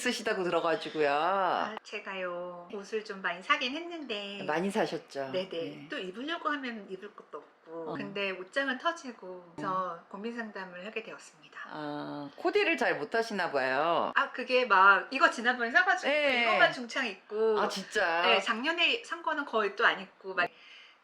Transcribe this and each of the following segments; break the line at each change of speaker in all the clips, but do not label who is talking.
있으시다고 들어가지고요.
아, 제가요 옷을 좀 많이 사긴 했는데
많이 사셨죠?
네네
네.
또 입으려고 하면 입을 것도 없고
어.
근데 옷장은 터지고 그래서 고민 상담을 하게 되었습니다.
아, 코디를 잘 못하시나 봐요.
아 그게 막 이거 지난번에 사가지고
네.
이것만 중창 입고
아, 진짜?
네, 작년에 산 거는 거의 또 안 입고 막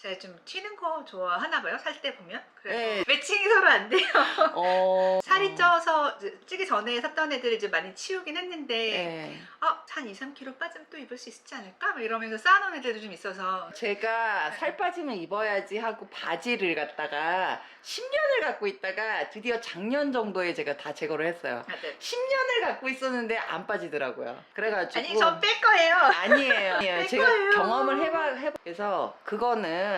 제가 좀 튀는 거 좋아하나 봐요 살 때 보면 그래서
네.
매칭이 서로 안 돼요.
어.
살이 쪄서 이제 찌기 전에 샀던 애들을 이제 많이 치우긴 했는데
네.
아, 한 2, 3kg 빠지면 또 입을 수 있지 않을까? 막 이러면서 쌓아놓은 애들도 좀 있어서
제가 살 빠지면 입어야지 하고 바지를 갖다가 10년을 갖고 있다가 드디어 작년 정도에 제가 다 제거를 했어요.
아, 네.
10년을 갖고 있었는데 안 빠지더라고요. 그래가지고
아니 저 뺄 거예요.
아니에요. 아니에요.
뺄
제가
거예요.
경험을 해봐 해봐. 그래서 그거는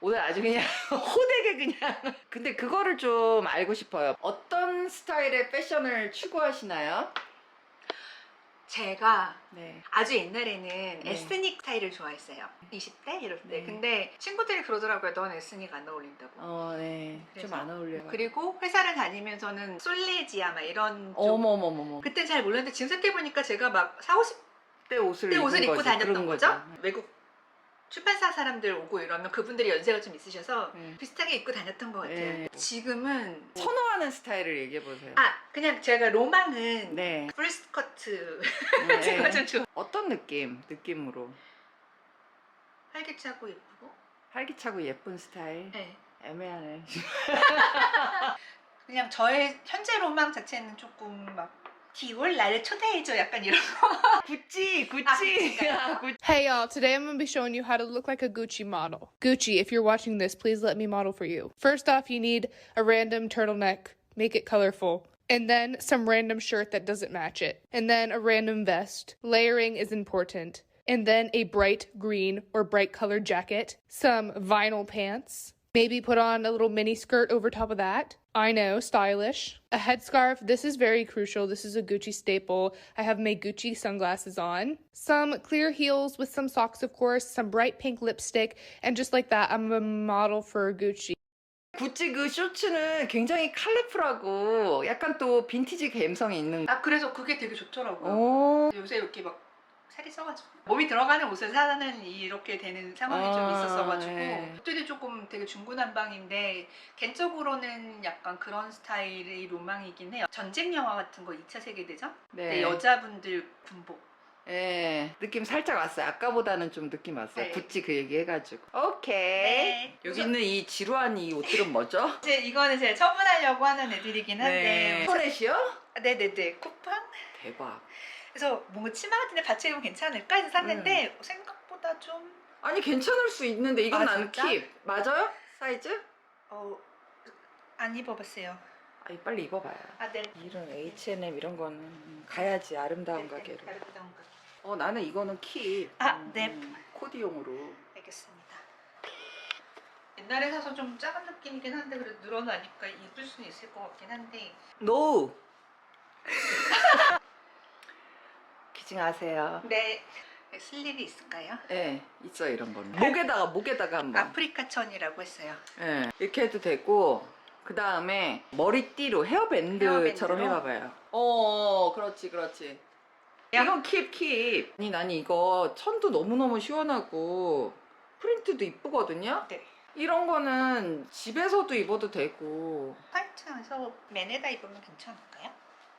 오늘 아주 그냥 호되게 그냥. 근데 그거를 좀 알고 싶어요. 어떤 스타일의 패션을 추구하시나요?
제가
네.
아주 옛날에는
네.
에스닉 스타일을 좋아했어요. 20대 이럴 때.
네.
근데 친구들이 그러더라고요. 넌 에스닉 안 어울린다고.
어, 네. 좀 안 어울려요.
그리고 회사를 다니면서는 솔레지아 막 이런 좀
어머머머머.
그때 잘 몰랐는데 지금 생각해보니까 제가 막 4, 50대
그때 옷을
옷을
입은
입고
거지.
다녔던
그런
거죠. 외국 출판사 사람들 오고 이러면 그분들이 연세가 좀 있으셔서
네.
비슷하게 입고 다녔던 것 같아요.
네.
지금은
선호하는 스타일을 얘기해 보세요.
아 그냥 제가 로망은
네.
풀스커트
네.
제가 좀 좋아
어떤 느낌? 느낌으로
활기차고 예쁘고
활기차고 예쁜 스타일.
네.
애매하네.
그냥 저의 현재 로망 자체는 조금 막 디올 나를 초대해줘 약간 이런 거
구찌, 구찌.
아, 구찌가요?
구찌.
Hey y'all, today I'm going to be showing you how to look like a Gucci model. Gucci, if you're watching this, please let me model for you. First off, you need a random turtleneck, make it colorful. And then some random shirt that doesn't match it. And then a random vest. Layering is important. And then a bright green or bright colored jacket. Some vinyl pants. Maybe put on a little mini skirt over top of that. I know, stylish. A headscarf. This is very crucial. This is a Gucci staple. I have my Gucci sunglasses on. Some clear heels with some socks, of course. Some bright pink lipstick. And just like that, I'm a model for Gucci.
구찌 그 쇼츠는 굉장히 컬러풀하고 약간 또 빈티지 감성이 있는.
아 그래서 그게 되게 좋더라고요
오.
요새 이렇게 막 살이 써가지고 몸이 들어가는 옷을 사는 이렇게 되는 상황이 좀
아,
있었어가지고
네.
그때도 조금 되게 중구난방인데 개인적으로는 약간 그런 스타일이 로망이긴 해요 전쟁 영화 같은 거 2차 세계대전
네.
때 여자분들 군복
예, 느낌 살짝 왔어요. 아까보다는 좀 느낌 왔어요.
네.
구찌 그 얘기 해가지고. 오케이.
네.
여기 있는 이 지루한 이 옷들은 뭐죠?
이제 이거는 제가 처분하려고 하는 애들이긴 한데
포넷이요?
아, 네네네 쿠팡
대박.
그래서 뭔가 치마 같은데 받쳐 입으면 괜찮을까 해서 샀는데 생각보다 좀
아니 괜찮을 수 있는데 이건
아,
난
진짜?
킵. 맞아요? 사이즈?
어, 안 입어봤어요.
아니 빨리 입어봐요.
아, 네.
이런 H&M 이런 거는 가야지 아름다운 가게로.
아름다운 가게.
어 나는 이거는 킵.
아,
음,
네.
음, 코디용으로.
알겠습니다. 옛날에 사서 좀 작은 느낌이긴 한데 그래도 늘어나니까 입을 수는 있을 것 같긴 한데
노. 기증하세요.
네. 쓸 일이 있을까요?
예, 있어 이런 거는. 목에다가 목에다가 한번.
아프리카 천이라고 했어요.
예, 이렇게 해도 되고 그 다음에 머리띠로 헤어밴드처럼
헤어밴드로?
해봐봐요. 어, 그렇지, 그렇지. 이건 킵, 킵. 아니, 난 이거 천도 너무 너무 시원하고 프린트도 이쁘거든요?
네.
이런 거는 집에서도 입어도 되고,
화이트에서 맨에다 입으면 괜찮을까요?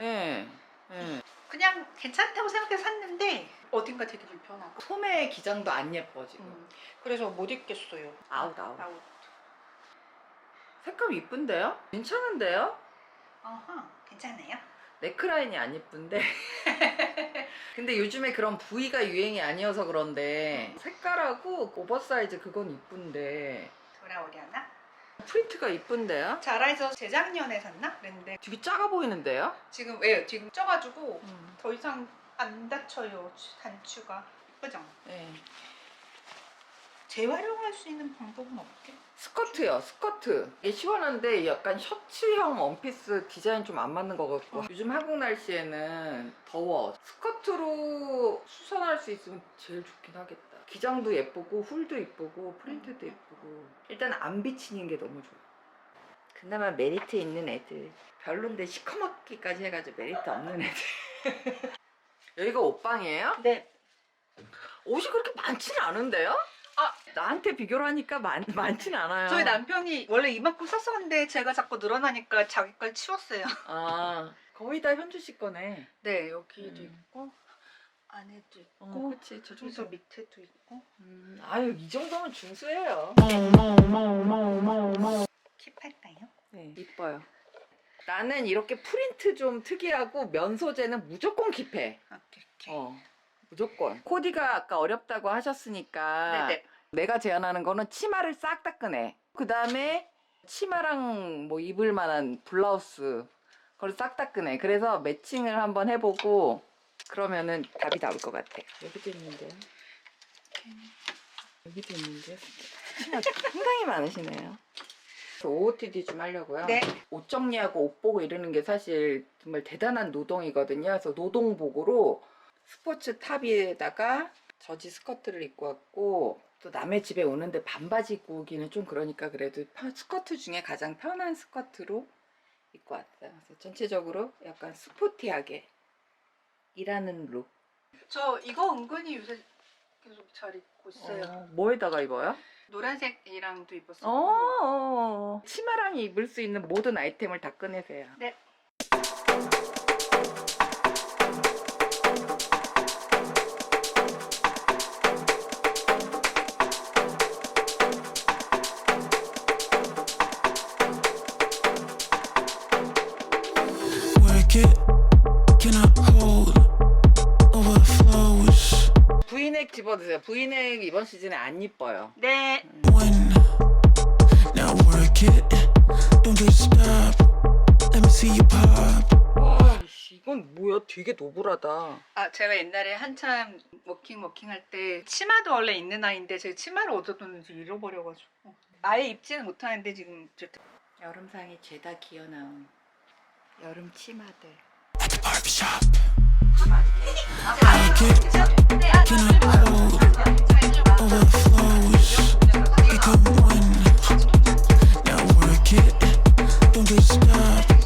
예, 예.
그냥 괜찮다고 생각해서 샀는데 어딘가 되게 불편하고.
소매 기장도 안 예뻐, 지금.
음, 그래서 못 입겠어요.
아웃, 아웃.
아웃.
색감 이쁜데요? 괜찮은데요?
어허, 괜찮아요.
네크라인이 안 이쁜데 근데 요즘에 그런 부위가 유행이 아니어서 그런데 색깔하고 오버사이즈 그건 이쁜데
돌아오려나?
프린트가 이쁜데요?
자라에서 재작년에 샀나? 그랬는데
되게 작아 보이는데요?
지금 왜 지금 쪄가지고 더 이상 안 다쳐요 단추가 예쁘죠?
네.
재활용할 수 있는 방법은 없게?
스커트요 스커트 이게 시원한데 약간 셔츠형 원피스 디자인 좀 안 맞는 것 같고
어.
요즘 한국 날씨에는 더워 스커트로 수선할 수 있으면 제일 좋긴 하겠다 기장도 예쁘고 훌도 예쁘고 프린트도 예쁘고 일단 안 비치는 게 너무 좋아 그나마 메리트 있는 애들. 별론데 시커멓기까지 해가지고 메리트 없는 애들. 여기가 옷방이에요?
네.
옷이 그렇게 많지는 않은데요?
아.
나한테 비교를 하니까 많, 많진 않아요.
저희 남편이 원래 이만큼 샀었는데 제가 자꾸 늘어나니까 자기 걸 치웠어요.
아, 거의 다 현주 씨 거네.
네, 여기도
음.
있고 안에도 있고
어, 그치. 저 정도.
밑에도 있고
음, 아유, 이 정도면 중수예요.
킵할까요?
네, 이뻐요. 나는 이렇게 프린트 좀 특이하고 면 소재는 무조건 킵해.
이렇게.
어, 무조건. 코디가 아까 어렵다고 하셨으니까
네네.
내가 제안하는 거는 치마를 싹 다 꺼내. 그 다음에 치마랑 뭐 입을 만한 블라우스 그걸 싹 다 꺼내. 그래서 매칭을 한번 해보고 그러면은 답이 나올 것 같아. 여기도 있는데요. 여기도 있는데요. 치마 상당히 많으시네요. 그래서 OOTD 좀 하려고요.
네.
옷 정리하고 옷 보고 이러는 게 사실 정말 대단한 노동이거든요. 그래서 노동복으로 스포츠 탑에다가 저지 스커트를 입고 왔고 또 남의 집에 오는데 반바지 입고 오기는 좀 그러니까 그래도 편- 스커트 중에 가장 편한 스커트로 입고 왔어요. 그래서 전체적으로 약간 스포티하게 일하는 룩.
저 이거 은근히 요새 계속 잘 입고 있어요.
어, 뭐에다가 입어요?
노란색이랑도 입었었고.
어, 어, 치마랑 입을 수 있는 모든 아이템을 다 꺼내세요.
네.
드세요. V넥 이번 시즌에 안 이뻐요.
네.
씨, 이건 뭐야? 되게 노블하다.
아 제가 옛날에 한참 워킹 워킹 할 때 치마도 원래 있는 아이인데 제가 치마를 어디다 뒀는지 잃어버려가지고 아예 입지는 못하는데 지금 저
여름상이 죄다 기어 나온 여름 치마들.
Like a barbershop.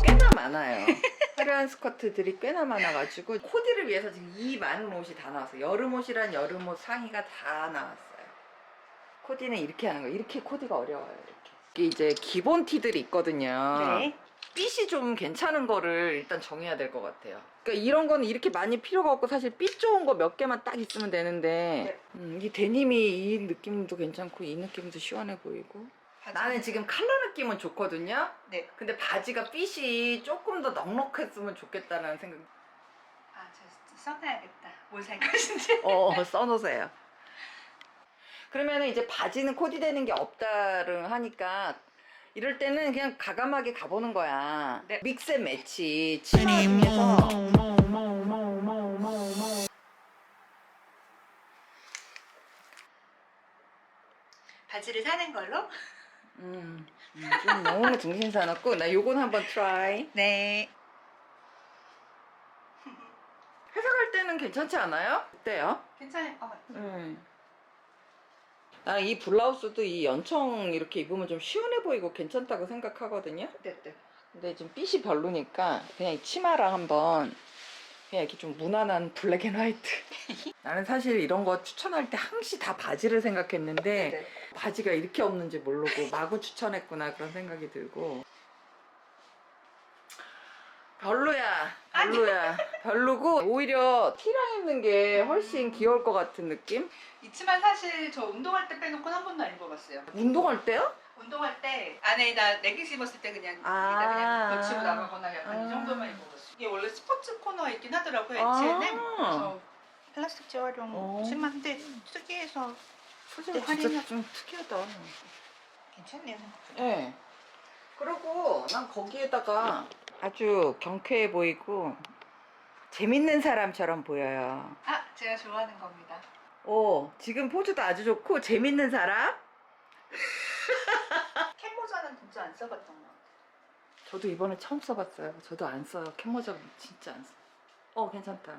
꽤나 많아요. 화려한 스커트들이 꽤나 많아가지고 코디를 위해서 지금 이 많은 옷이 다 나왔어요. 여름 옷이란 여름 옷 상의가 다 나왔어요. 코디는 이렇게 하는 거예요. 이렇게 코디가 어려워요. 이렇게. 이게 이제 기본 티들이 있거든요.
네.
핏이 좀 괜찮은 거를 일단 정해야 될 것 같아요. 그러니까 이런 거는 이렇게 많이 필요가 없고 사실 핏 좋은 거 몇 개만 딱 있으면 되는데 음, 이 데님이 이 느낌도 괜찮고 이 느낌도 시원해 보이고 나는 지금 컬러 느낌은 좋거든요.
네.
근데 바지가 핏이 조금 더 넉넉했으면 좋겠다는 생각.
아 저 써놔야겠다. 뭘 살 것인지.
어 써놓으세요. 그러면은 이제 바지는 코디되는 게 없다를 하니까 이럴 때는 그냥 가감하게 가보는 거야.
네.
믹스 앤 매치 치마 중에서
바지를 사는 걸로?
음, 음, 좀 너무 정신 사납고 나 요건 한번 트라이.
네.
회사 갈 때는 괜찮지 않아요? 어때요?
것 같아요.
음. 나는 이 블라우스도 이 연청 이렇게 입으면 좀 시원해 보이고 괜찮다고 생각하거든요.
네네.
근데 좀 핏이 별로니까 그냥 이 치마랑 한번 그냥 이렇게 좀 무난한 블랙 앤 화이트. 나는 사실 이런 거 추천할 때 항시 다 바지를 생각했는데
네.
바지가 이렇게 없는지 모르고 마구 추천했구나 그런 생각이 들고 별로야 별로야 별로고 오히려 티랑 입는 게 훨씬 귀여울 것 같은 느낌?
이치만 사실 저 운동할 때 빼놓고는 한 번도 안 입어봤어요.
운동할 때요?
운동할 때 안에다 레깅스 입었을 때 그냥
아.
여기다 그냥 걸치고 나가거나 약간
아.
이 정도만 입어봤어요. 이게 원래 스포츠 코너가 있긴 하더라고요.
아.
H&M. 그래서 플라스틱 재활용
어.
치마인데 특이해서
소재가
네,
진짜
할인을-
좀 특이하다
괜찮네요.
예. 그리고 난 거기에다가 아주 경쾌해 보이고 재밌는 사람처럼 보여요.
아 제가 좋아하는 겁니다.
오, 지금 포즈도 아주 좋고 재밌는 사람?
캡 모자는 진짜 안 써봤던 것 같아요.
저도 이번에 처음 써봤어요. 저도 안 써요. 캡모자 진짜 안 써. 어, 괜찮다.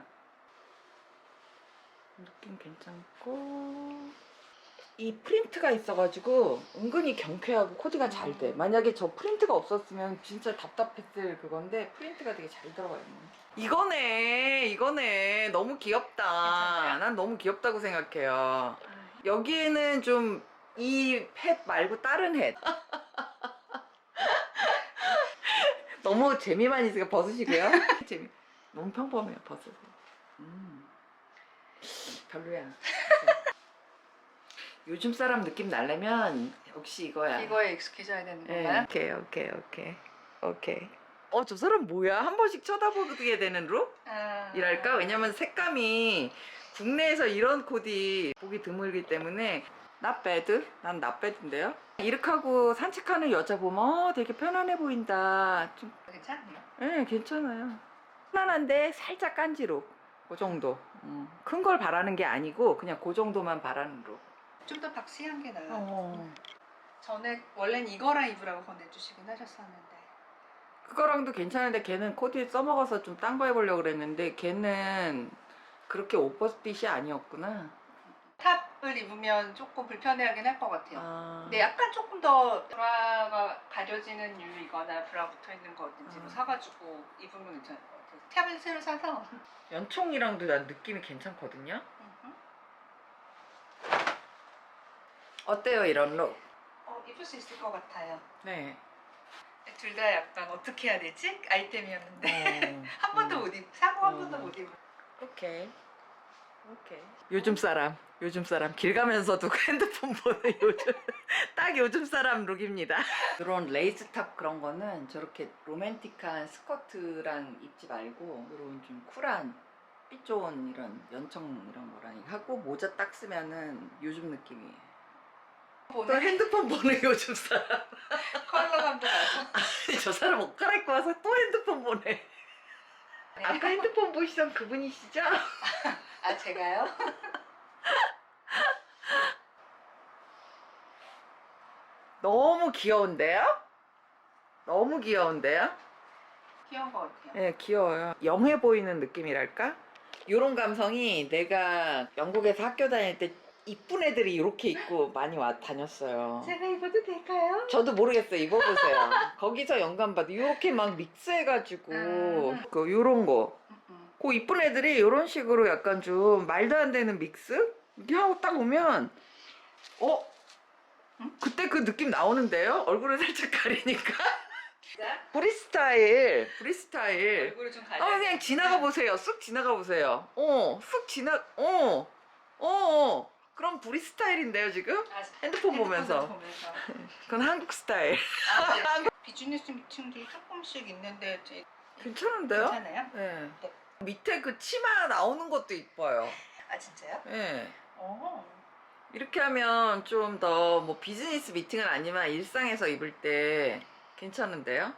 느낌 괜찮고 이 프린트가 있어가지고 은근히 경쾌하고 코디가 잘 돼. 만약에 저 프린트가 없었으면 진짜 답답했을 그건데 프린트가 되게 잘 들어가 있네. 이거네, 이거네. 너무 귀엽다.
괜찮아요?
난 너무 귀엽다고 생각해요. 여기에는 좀이햇 말고 다른 햇. 너무 재미만 있으니까 벗으시고요. 재미. 너무 평범해요. 벗으세요. 음. 별로야. 요즘 사람 느낌 날려면 역시 이거야.
이거에 익숙해져야 되는
네,
건가요?
오케이 오케이 오케이 오케이. 어 저 사람 뭐야? 한 번씩 쳐다보게 되는 룩?
아.
이랄까? 왜냐면 색감이 국내에서 이런 코디 보기 드물기 때문에 나 배드? 난 나 배드인데요? 이렇게 하고 산책하는 여자 보면 어, 되게 편안해 보인다. 좀,
괜찮네요.
예, 괜찮아요. 편안한데 살짝 깐지룩. 그 정도. 큰걸 바라는 게 아니고 그냥 그 정도만 바라는 룩.
좀 더 박시한 게 나아요.
어.
전에 원래는 이거랑 입으라고 권해주시긴 하셨었는데
그거랑도 괜찮은데 걔는 코디에 써먹어서 좀딴거 해보려고 그랬는데 걔는 그렇게 오버핏이 아니었구나.
탑을 입으면 조금 불편해하긴 할 것 같아요.
아.
근데 약간 조금 더 브라가 가려지는 류이거나 브라 붙어 있는 거 어딘지 뭐
음.
사가지고 입으면 괜찮을 것 같아요. 탑을 새로 사서
연총이랑도 난 느낌이 괜찮거든요. 어때요 이런 룩?
어, 입을 수 있을 것 같아요.
네.
둘 다 약간 어떻게 해야 되지? 아이템이었는데
어.
한 번도 못 입, 사고 한
음.
번도 못 입.
오케이. 오케이. 요즘 사람, 요즘 사람 길 가면서도 핸드폰 보는 요즘 딱 요즘 사람 룩입니다. 그런 레이스 탑 그런 거는 저렇게 로맨틱한 스커트랑 입지 말고 이런 좀 쿨한 핏 좋은 이런 연청 이런 거랑 하고 모자 딱 쓰면은 요즘 느낌이에요. 또
보는
핸드폰 보는 요즘 사람.
컬러감도 나고.
아니, 저 사람 옷 갈아입고 와서 또 핸드폰 보네.
네.
아까 핸드폰 보시던 그분이시죠?
아 제가요?
너무 귀여운데요? 너무 귀여운데요?
귀여운 것 같아요.
네, 귀여워요. 영해 보이는 느낌이랄까? 요런 감성이 내가 영국에서 학교 다닐 때 이쁜 애들이 이렇게 입고 많이 와 다녔어요.
제가 입어도 될까요?
저도 모르겠어요. 입어보세요. 거기서 영감 받아. 이렇게 막 믹스해가지고
음.
그 요런 거.
음, 음.
그 이쁜 애들이 이런 식으로 약간 좀 말도 안 되는 믹스? 이렇게 하고 딱 오면 어?
응?
그때 그 느낌 나오는데요? 얼굴을 살짝 가리니까
진짜?
브리스타일 브리스타일
얼굴을
좀어
가려.
그냥 지나가 보세요 쑥 지나가 보세요 어쑥 지나 어어 어. 그럼 브리스타일인데요 지금?
아,
핸드폰 보면서.
보면서.
그건 한국 스타일
아, 네. 비즈니스 미팅도 조금씩 있는데 제-
괜찮은데요?
괜찮아요?
네. 밑에 그 치마 나오는 것도 이뻐요
아 진짜요?
네.
어.
이렇게 하면 좀 더 뭐 비즈니스 미팅은 아니지만 일상에서 입을 때 괜찮은데요?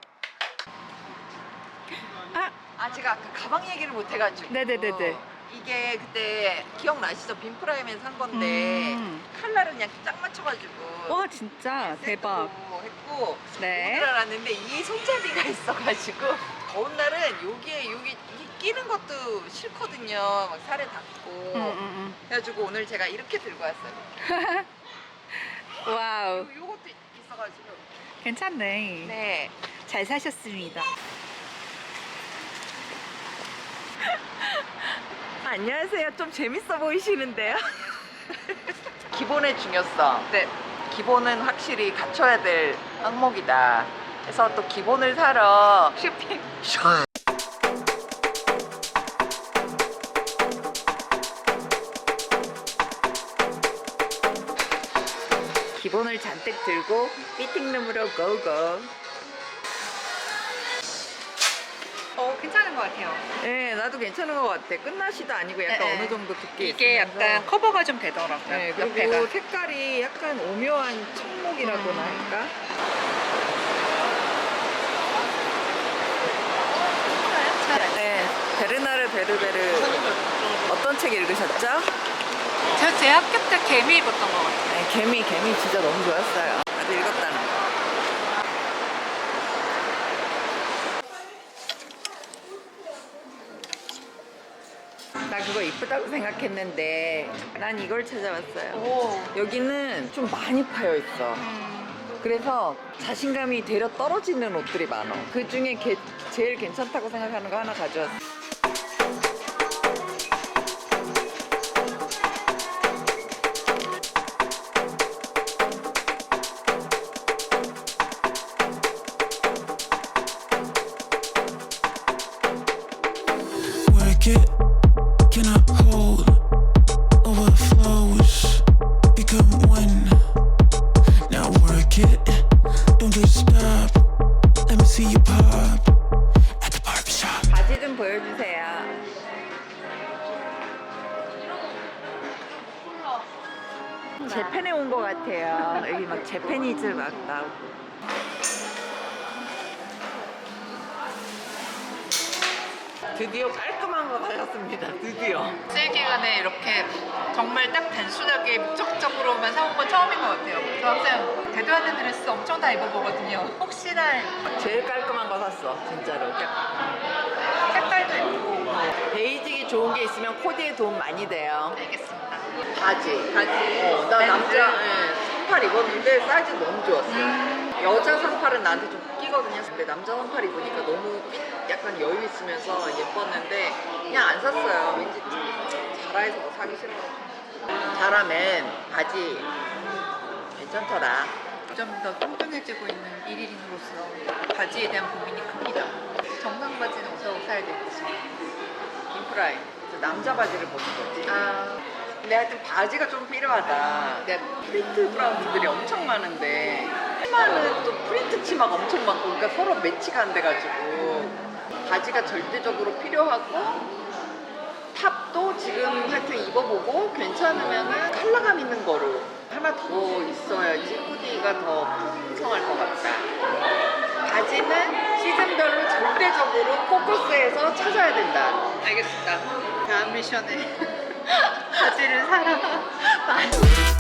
아, 아 제가 아까 가방 얘기를 못 해가지고
네네네네.
이게 그때 기억나시죠? 빈프라임에서 산 건데
음.
칼날은 그냥 딱 맞춰가지고
와 진짜 대박.
했고
네.
줄 알았는데 이 손잡이가 있어가지고 더운 날은 여기에 여기 이게 끼는 것도 싫거든요. 막 살에 닿고
음,
그래가지고 오늘 제가 이렇게 들고 왔어요.
와우
요, 요것도 있어가지고
괜찮네.
네.
잘 사셨습니다.
안녕하세요. 좀 재밌어 보이시는데요? 기본의 중요성.
네.
기본은 확실히 갖춰야 될 항목이다. 그래서 또 기본을 사러 쇼핑. 기본을 잔뜩 들고 피팅룸으로 고고.
어 괜찮은 것 같아요.
네, 나도 괜찮은 것 같아. 끝나시도 아니고 약간
네, 네.
어느 정도 두께
이게
있으면서.
약간 커버가 좀 되더라고요.
네, 그리고
옆에가.
색깔이 약간 오묘한 청목이라고나
음.
할까? 네, 베르나르 베르베르 어떤 책 읽으셨죠?
저 제 학교 때 개미 입었던 것 같아요.
네, 개미, 개미 진짜 너무 좋았어요. 나도 읽었다는 거. 이쁘다고 생각했는데 난 이걸 찾아왔어요.
오.
여기는 좀 많이 파여 있어.
음.
그래서 자신감이 되려 떨어지는 옷들이 많아. 그 중에 게- 제일 괜찮다고 생각하는 거 하나 가져왔어.
Work it,
드디어 깔끔한 거 사셨습니다. 드디어.
세일 기간에 이렇게 정말 딱 단순하게 목적적으로만 사온 건 처음인 것 같아요. 저 항상 대도하는 드레스 엄청 다 입어보거든요. 혹시나
제일 깔끔한 거 샀어, 진짜로.
색깔도 예쁘고
베이직이 좋은 게 있으면 코디에 도움 많이 돼요.
알겠습니다.
바지.
바지,
어, 나
렌즈.
남자 예, 38 입었는데 사이즈 너무 좋았어.
음.
여자 38은 나한테 좀 끼거든요. 근데 남자 38 입으니까 너무 핏 약간 여유 있으면서 예뻤는데 그냥 안 샀어요. 왠지 자라에서 뭐 사기 싫어. 자라맨 바지 괜찮더라.
좀더 뚱뚱해지고 있는 일일인으로서 바지에 대한 고민이 큽니다. 정상 바지는 어디서 사야 될지.
인프라이. 남자 바지를 보는 거지.
아,
근데 하여튼 바지가 좀 필요하다.
네.
프린트 브라운드들이 엄청 많은데 치마는 또 프린트 치마가 엄청 많고 그러니까 서로 매치가 안 돼가지고 바지가 절대적으로 필요하고 탑도 지금 하여튼 입어보고 괜찮으면은 컬러감 있는 거로 하나 더 있어야지 후디가 더 풍성할 것 같다. 바지는 시즌별로 절대적으로 포커스해서 찾아야 된다.
알겠습니다. 다음 미션에 바지를 사라.